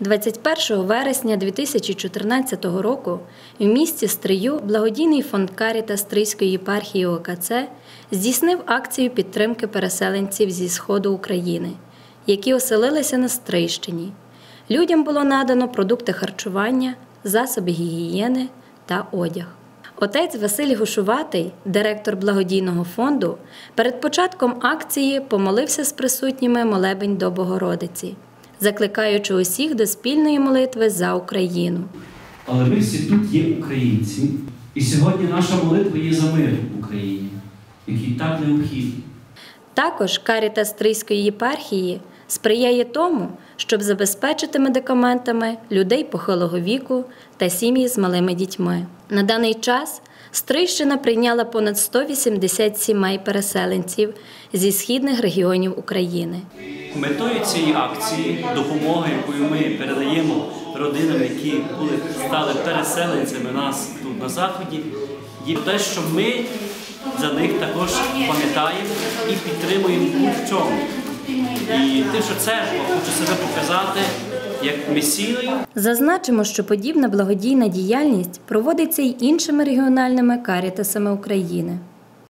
21 вересня 2014 року в місті Стрию благодійний фонд Каріта Стрийської єпархії ОКЦ здійснив акцію підтримки переселенців зі сходу України, які оселилися на Стрийщині. Людям було надано продукти харчування, засоби гігієни та одяг. Отець Василь Гушуватий, директор благодійного фонду, перед початком акції помолився з присутніми молебень до Богородиці, закликаючи усіх до спільної молитви за Україну. Але ми всі тут є українці, і сьогодні наша молитва є за мир в Україні, який так необхідний. Також каріта Стрийської єпархії сприяє тому, щоб забезпечити медикаментами людей похилого віку та сім'ї з малими дітьми. На даний час Стрийщина прийняла понад 180 сімей переселенців зі східних регіонів України. Метою цієї акції, допомоги, якою ми передаємо родинам, які були стали переселенцями нас тут на заході, є те, що ми за них також пам'ятаємо і підтримуємо в чому. І тим, що церква хоче себе показати як місійною, Зазначимо, що подібна благодійна діяльність проводиться й іншими регіональними карітасами України.